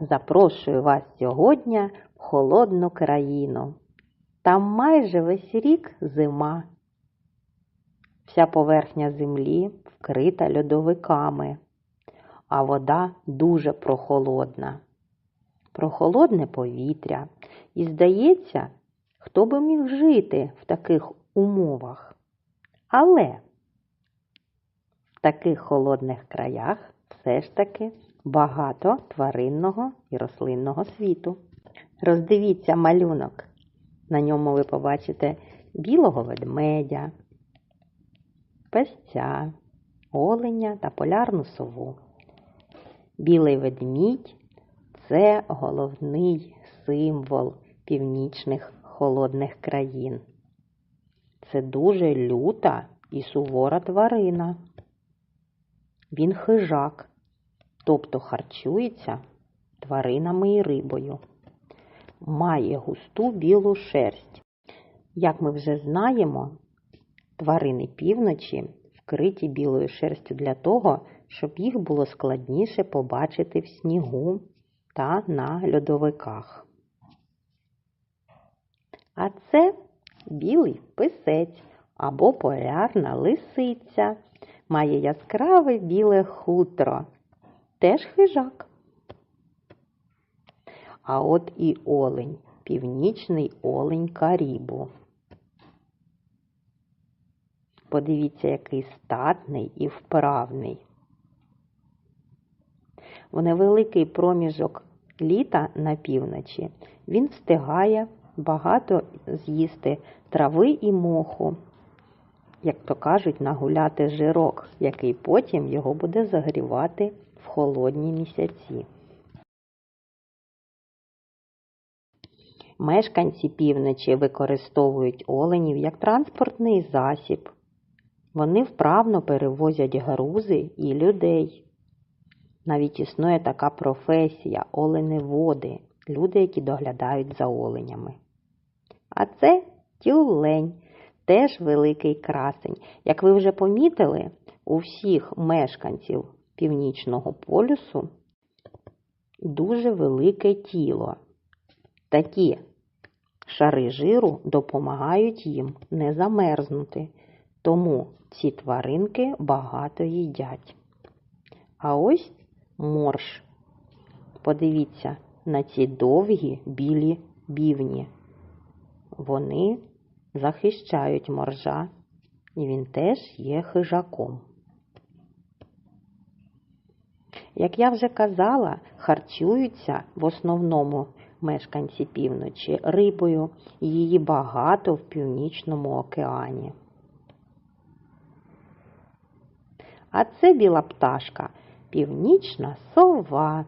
Запрошую вас сьогодні в холодну країну. Там майже весь рік зима. Вся поверхня землі вкрита льодовиками, а вода дуже прохолодна. Прохолодне повітря. І здається, хто би міг жити в таких умовах. Але в таких холодних краях все ж таки багато тваринного і рослинного світу. Роздивіться малюнок. На ньому ви побачите білого ведмедя, песця, оленя та полярну сову. Білий ведмідь це головний символ північних холодних країн. Це дуже люта і сувора тварина. Він хижак, тобто харчується тваринами і рибою. Має густу білу шерсть. Як ми вже знаємо, тварини півночі вкриті білою шерстю для того, щоб їх було складніше побачити в снігу та на льодовиках. А це білий писець або полярна лисиця. Має яскраве біле хутро, теж хижак. А от і олень, північний олень Карібу. Подивіться, який статний і вправний. В невеликий проміжок літа на півночі він встигає багато з'їсти трави і моху, як то кажуть, нагуляти жирок, який потім його буде загрівати холодні місяці. Мешканці півночі використовують оленів як транспортний засіб. Вони вправно перевозять грузи і людей. Навіть існує така професія оленеводи, люди, які доглядають за оленями. А це тюлень, теж великий красень. Як ви вже помітили, у всіх мешканців північного полюсу дуже велике тіло. Такі шари жиру допомагають їм не замерзнути, тому ці тваринки багато їдять. А ось морж. Подивіться на ці довгі білі бівні. Вони захищають моржа, і він теж є хижаком. Як я вже казала, харчуються в основному мешканці півночі рибою, її багато в Північному океані. А це біла пташка, північна сова.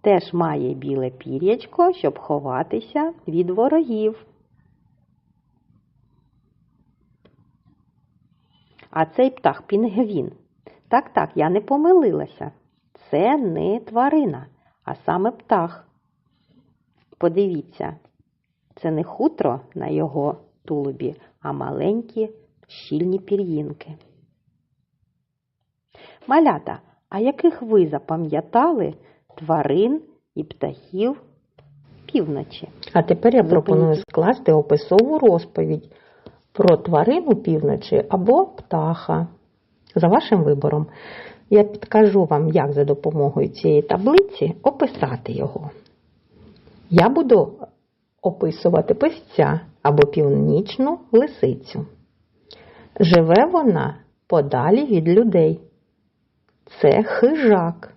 Теж має біле пір'ячко, щоб ховатися від ворогів. А цей птах пінгвін. Так, так, я не помилилася. Це не тварина, а саме птах. Подивіться, це не хутро на його тулубі, а маленькі щільні пір'їнки. Малята, а яких ви запам'ятали тварин і птахів півночі? А тепер я пропоную скласти описову розповідь про тварину півночі або птаха. За вашим вибором. Я підкажу вам, як за допомогою цієї таблиці описати його. Я буду описувати песця або північну лисицю. Живе вона подалі від людей. Це хижак,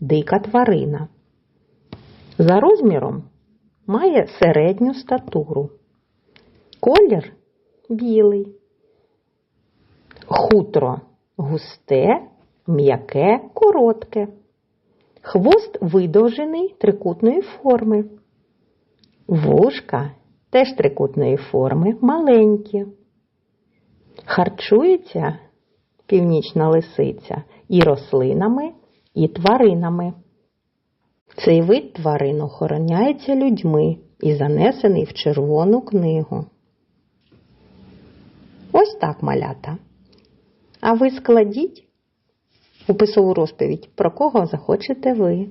дика тварина. За розміром має середню статуру. Колір білий. Хутро густе, м'яке, коротке. Хвост видовжений трикутної форми. Вушка теж трикутної форми маленькі. Харчується північна лисиця і рослинами, і тваринами. Цей вид тварин охороняється людьми і занесений в Червону книгу. Ось так малята. А ви складіть описову розповідь, про кого захочете ви.